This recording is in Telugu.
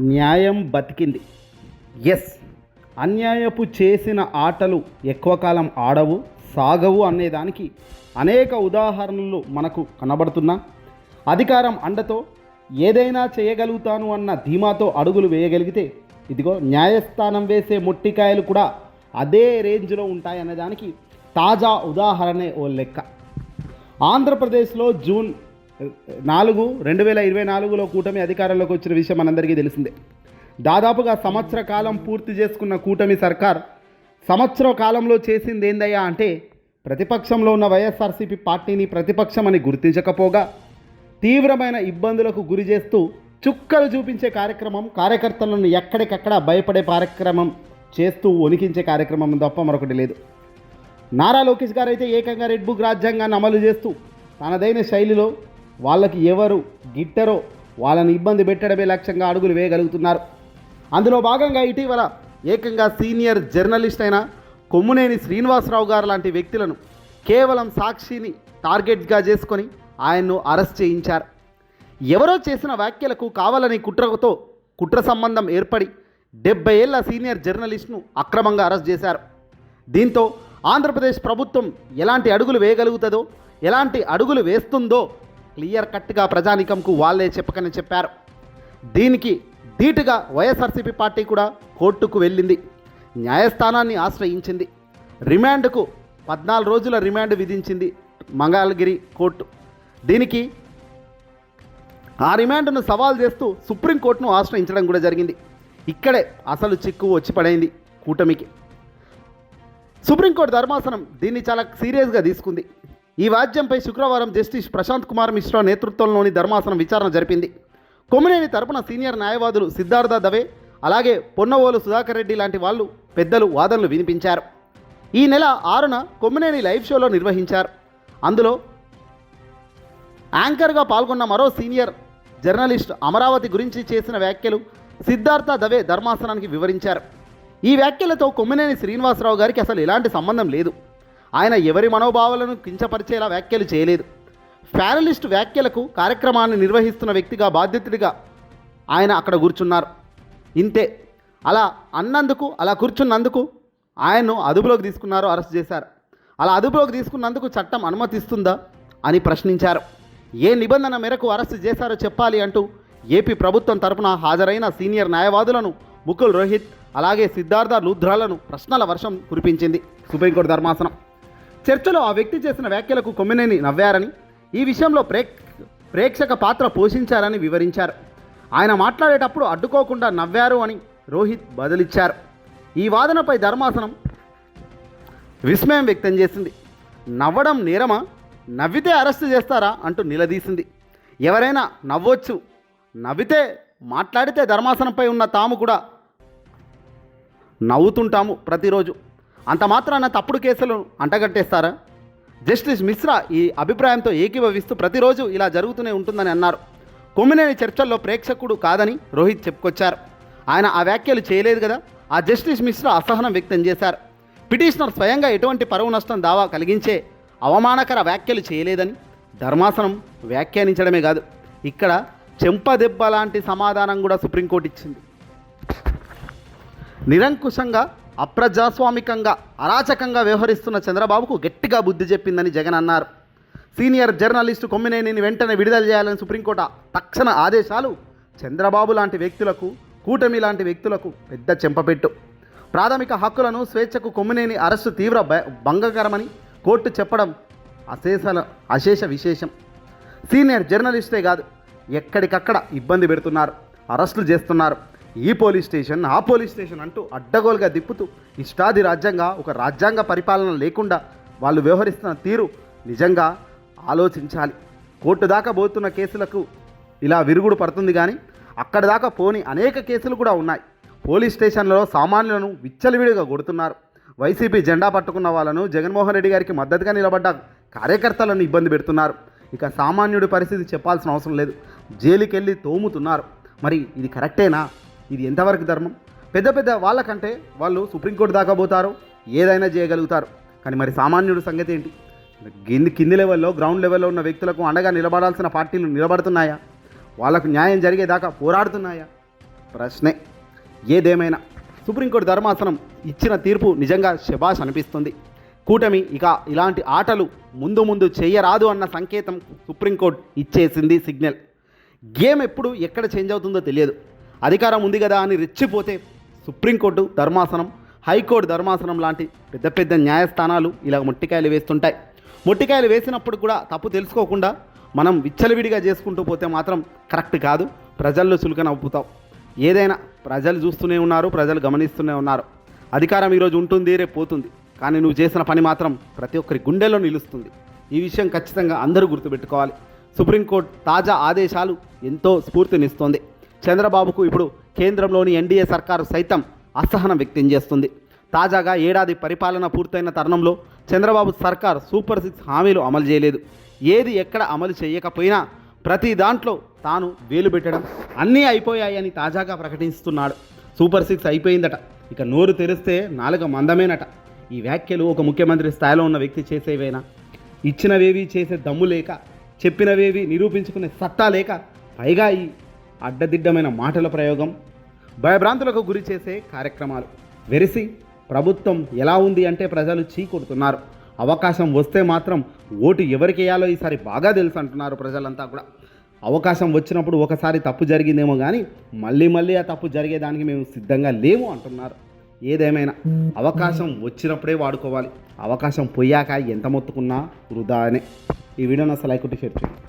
న్యాయం బతికింది. ఎస్ అన్యాయపు చేసిన ఆటలు ఎక్కువ కాలం ఆడవు సాగవు అనేదానికి అనేక ఉదాహరణలు మనకు కనబడుతున్నా. అధికారం అండతో ఏదైనా చేయగలుగుతాను అన్న ధీమాతో అడుగులు వేయగలిగితే ఇదిగో న్యాయస్థానం వేసే మొట్టికాయలు కూడా అదే రేంజ్లో ఉంటాయనే దానికి తాజా ఉదాహరణే ఓ లెక్క. ఆంధ్రప్రదేశ్లో జూన్ నాలుగు రెండు వేల ఇరవై నాలుగులో కూటమి అధికారంలోకి వచ్చిన విషయం మనందరికీ తెలిసిందే. దాదాపుగా సంవత్సర కాలం పూర్తి చేసుకున్న కూటమి సర్కార్ సంవత్సర కాలంలో చేసింది ఏందయ్యా అంటే ప్రతిపక్షంలో ఉన్న వైఎస్ఆర్సీపీ పార్టీని ప్రతిపక్షం అని గుర్తించకపోగా తీవ్రమైన ఇబ్బందులకు గురి చేస్తూ చుక్కలు చూపించే కార్యక్రమం కార్యకర్తలను ఎక్కడికక్కడ భయపడే కార్యక్రమం చేస్తూ వణికించే కార్యక్రమం తప్ప మరొకటి లేదు. నారా లోకేష్ గారు అయితే ఏకంగా రెడ్ బుక్ రాజ్యాంగాన్ని అమలు చేస్తూ తనదైన శైలిలో వాళ్ళకి ఎవరు గిట్టరో వాళ్ళని ఇబ్బంది పెట్టడమే లక్ష్యంగా అడుగులు వేయగలుగుతున్నారు. అందులో భాగంగా ఇటీవల ఏకంగా సీనియర్ జర్నలిస్ట్ అయిన కొమ్మునేని శ్రీనివాసరావు గారు లాంటి వ్యక్తులను కేవలం సాక్షిని టార్గెట్గా చేసుకొని ఆయన్ను అరెస్ట్ చేయించారు. ఎవరో చేసిన వ్యాఖ్యలకు కావాలని కుట్రతో కుట్ర సంబంధం ఏర్పడి డెబ్బై ఏళ్ళ సీనియర్ జర్నలిస్ట్ను అక్రమంగా అరెస్ట్ చేశారు. దీంతో ఆంధ్రప్రదేశ్ ప్రభుత్వం ఎలాంటి అడుగులు వేయగలుగుతుందో ఎలాంటి అడుగులు వేస్తుందో క్లియర్ కట్గా ప్రజానికంకు వాళ్ళే చెప్పకనే చెప్పారు. దీనికి ధీటుగా వైఎస్ఆర్సీపీ పార్టీ కూడా కోర్టుకు వెళ్ళింది. న్యాయస్థానాన్ని ఆశ్రయించింది. రిమాండ్కు పద్నాలుగు రోజుల రిమాండ్ విధించింది మంగళగిరి కోర్టు. దీనికి ఆ రిమాండ్ను సవాల్ చేస్తూ సుప్రీంకోర్టును ఆశ్రయించడం కూడా జరిగింది. ఇక్కడే అసలు చిక్కు వచ్చి పడైంది కూటమికి. సుప్రీంకోర్టు ధర్మాసనం దీన్ని చాలా సీరియస్గా తీసుకుంది. ఈ వాద్యంపై శుక్రవారం జస్టిస్ ప్రశాంత్ కుమార్ మిశ్రా నేతృత్వంలోని ధర్మాసనం విచారణ జరిపింది. కొమ్మినేని తరపున సీనియర్ న్యాయవాదులు సిద్ధార్థ దవే అలాగే పొన్నవోలు సుధాకర్ రెడ్డి లాంటి వాళ్ళు పెద్దలు వాదనలు వినిపించారు. ఈ నెల ఆరున కొమ్మినేని లైవ్ షోలో నిర్వహించారు. అందులో యాంకర్గా పాల్గొన్న మరో సీనియర్ జర్నలిస్ట్ అమరావతి గురించి చేసిన వ్యాఖ్యలు సిద్ధార్థ దవే ధర్మాసనానికి వివరించారు. ఈ వ్యాఖ్యలతో కొమ్మినేని శ్రీనివాసరావు గారికి అసలు ఎలాంటి సంబంధం లేదు. ఆయన ఎవరి మనోభావాలను కించపరిచేలా వ్యాఖ్యలు చేయలేదు. ప్యానలిస్ట్ వ్యాఖ్యలకు కార్యక్రమాన్ని నిర్వహిస్తున్న వ్యక్తిగా బాధ్యతుడిగా ఆయన అక్కడ కూర్చున్నారు. ఇంతే. అలా అన్నందుకు అలా కూర్చున్నందుకు ఆయన్ను అదుపులోకి తీసుకున్నారు అరెస్ట్ చేశారు. అలా అదుపులోకి తీసుకున్నందుకు చట్టం అనుమతిస్తుందా అని ప్రశ్నించారు. ఏ నిబంధన మేరకు అరెస్ట్ చేశారో చెప్పాలి అంటూ ఏపీ ప్రభుత్వం తరపున హాజరైన సీనియర్ న్యాయవాదులను ముకుల్ రోహిత్ అలాగే సిద్ధార్థ లూధ్రాలను ప్రశ్నల వర్షం కురిపించింది. సుప్రీంకోర్టు ధర్మాసనం. చర్చలో ఆ వ్యక్తి చేసిన వ్యాఖ్యలకు కొమ్మినేని నవ్వారని ఈ విషయంలో ప్రేక్ ప్రేక్షక పాత్ర పోషించారని వివరించారు. ఆయన మాట్లాడేటప్పుడు అడ్డుకోకుండా నవ్వారు అని రోహిత్ బదులిచ్చారు. ఈ వాదనపై ధర్మాసనం విస్మయం వ్యక్తం చేసింది. నవ్వడం నేరమా? నవ్వితే అరెస్ట్ చేస్తారా? అంటూ నిలదీసింది. ఎవరైనా నవ్వొచ్చు. నవ్వితే మాట్లాడితే ధర్మాసనంపై ఉన్న తాము కూడా నవ్వుతుంటాము ప్రతిరోజు. అంత మాత్రాన తప్పుడు కేసులు అంటగట్టేస్తారా? జస్టిస్ మిశ్రా ఈ అభిప్రాయంతో ఏకీభవిస్తూ ప్రతిరోజు ఇలా జరుగుతూనే ఉంటుందని అన్నారు. కొమ్మినేని చర్చల్లో ప్రేక్షకుడు కాదని రోహిత్ చెప్పుకొచ్చారు. ఆయన ఆ వ్యాఖ్యలు చేయలేదు కదా? ఆ జస్టిస్ మిశ్రా అసహనం వ్యక్తం చేశారు. పిటిషనర్ స్వయంగా ఎటువంటి పరువు నష్టం దావా కలిగించే అవమానకర వ్యాఖ్యలు చేయలేదని ధర్మాసనం వ్యాఖ్యానించడమే కాదు ఇక్కడ చెంపదెబ్బ లాంటి సమాధానం కూడా సుప్రీంకోర్టు ఇచ్చింది. నిరంకుశంగా అప్రజాస్వామికంగా అరాచకంగా వ్యవహరిస్తున్న చంద్రబాబుకు గట్టిగా బుద్ధి చెప్పిందని జగన్ అన్నారు. సీనియర్ జర్నలిస్టు కొమ్మినేనిని వెంటనే విడుదల చేయాలని సుప్రీంకోర్టు తక్షణ ఆదేశాలు చంద్రబాబు లాంటి వ్యక్తులకు కూటమి లాంటి వ్యక్తులకు పెద్ద చెంపపెట్టు. ప్రాథమిక హక్కులను స్వేచ్ఛకు కొమ్మినేని అరెస్టు తీవ్ర భ- భంగకరమని కోర్టు చెప్పడం అశేషల అశేష విశేషం. సీనియర్ జర్నలిస్టే కాదు ఎక్కడికక్కడ ఇబ్బంది పెడుతున్నారు అరెస్టులు చేస్తున్నారు. ఈ పోలీస్ స్టేషన్ ఆ పోలీస్ స్టేషన్ అంటూ అడ్డగోలుగా దిప్పుతూ ఇష్టాది రాజ్యంగా ఒక రాజ్యాంగ పరిపాలన లేకుండా వాళ్ళు వ్యవహరిస్తున్న తీరు నిజంగా ఆలోచించాలి. కోర్టు దాకా పోతున్న కేసులకు ఇలా విరుగుడు పడుతుంది కానీ అక్కడ దాకా పోని అనేక కేసులు కూడా ఉన్నాయి. పోలీస్ స్టేషన్లలో సామాన్యులను విచ్చలవిడిగా కొడుతున్నారు. వైసీపీ జెండా పట్టుకున్న వాళ్ళను జగన్మోహన్ రెడ్డి గారికి మద్దతుగా నిలబడ్డ కార్యకర్తలను ఇబ్బంది పెడుతున్నారు. ఇక సామాన్యుడి పరిస్థితి చెప్పాల్సిన అవసరం లేదు. జైలుకెళ్ళి తోముతున్నారు. మరి ఇది కరెక్టేనా? ఇది ఎంతవరకు ధర్మం? పెద్ద పెద్ద వాళ్ళకంటే వాళ్ళు సుప్రీంకోర్టు దాకా పోతారు ఏదైనా చేయగలుగుతారు. కానీ మరి సామాన్యుడు సంగతి ఏంటి? కింది కింది లెవెల్లో గ్రౌండ్ లెవెల్లో ఉన్న వ్యక్తులకు అండగా నిలబడాల్సిన పార్టీలు నిలబడుతున్నాయా? వాళ్ళకు న్యాయం జరిగేదాకా పోరాడుతున్నాయా? ప్రశ్నే. ఏదేమైనా. సుప్రీంకోర్టు ధర్మాసనం ఇచ్చిన తీర్పు నిజంగా శబాష్ అనిపిస్తుంది. కూటమి ఇక ఇలాంటి ఆటలు ముందు ముందు చేయరాదు అన్న సంకేతం సుప్రీంకోర్టు ఇచ్చేసింది సిగ్నల్. గేమ్ ఎప్పుడు ఎక్కడ చేంజ్ అవుతుందో తెలియదు. అధికారం ఉంది కదా అని రెచ్చిపోతే సుప్రీంకోర్టు ధర్మాసనం హైకోర్టు ధర్మాసనం లాంటి పెద్ద పెద్ద న్యాయస్థానాలు ఇలా మొట్టికాయలు వేస్తుంటాయి. మొట్టికాయలు వేసినప్పుడు కూడా తప్పు తెలుసుకోకుండా మనం విచ్చలవిడిగా చేసుకుంటూ పోతే మాత్రం కరెక్ట్ కాదు. ప్రజల్లో చులకన అవుతాం. ఏదైనా ప్రజలు చూస్తూనే ఉన్నారు ప్రజలు గమనిస్తూనే ఉన్నారు. అధికారం ఈరోజు ఉంటుంది రేపు పోతుంది. కానీ నువ్వు చేసిన పని మాత్రం ప్రతి ఒక్కరి గుండెలో నిలుస్తుంది. ఈ విషయం ఖచ్చితంగా అందరూ గుర్తుపెట్టుకోవాలి. సుప్రీంకోర్టు తాజా ఆదేశాలు ఎంతో స్ఫూర్తినిస్తోంది. చంద్రబాబుకు ఇప్పుడు కేంద్రంలోని ఎన్డీఏ సర్కారు సైతం అసహనం వ్యక్తం చేస్తుంది. తాజాగా ఏడాది పరిపాలన పూర్తయిన తరుణంలో చంద్రబాబు సర్కార్ సూపర్ సిక్స్ హామీలు అమలు చేయలేదు. ఏది ఎక్కడ అమలు చేయకపోయినా ప్రతి దాంట్లో తాను వేలు పెట్టడం అన్నీ అయిపోయాయని తాజాగా ప్రకటిస్తున్నాడు. Super six అయిపోయిందట. ఇక నోరు తెరిస్తే నాలుగ మందమేనట. ఈ వ్యాఖ్యలు ఒక ముఖ్యమంత్రి స్థాయిలో ఉన్న వ్యక్తి చేసేవేనా? ఇచ్చినవేవి చేసే దమ్ము లేక చెప్పినవేవి నిరూపించుకునే సత్తా లేక పైగా ఈ అడ్డదిడ్డమైన మాటల ప్రయోగం భయభ్రాంతులకు గురి చేసే కార్యక్రమాలు. వెరిసి ప్రభుత్వం ఎలా ఉంది అంటే ప్రజలు చీకొడుతున్నారు. అవకాశం వస్తే మాత్రం ఓటు ఎవరికి వేయాలో ఈసారి బాగా తెలుసు అంటున్నారు ప్రజలంతా కూడా. అవకాశం వచ్చినప్పుడు ఒకసారి తప్పు జరిగిందేమో కానీ మళ్ళీ మళ్ళీ ఆ తప్పు జరిగేదానికి మేము సిద్ధంగా లేము అంటున్నారు. ఏదేమైనా అవకాశం వచ్చినప్పుడే వాడుకోవాలి. అవకాశం పోయాక ఎంత మొత్తుకున్నా వృధా అనే ఈ వీడియోని అసలు లైక్ కొట్టి షేర్ చేయండి.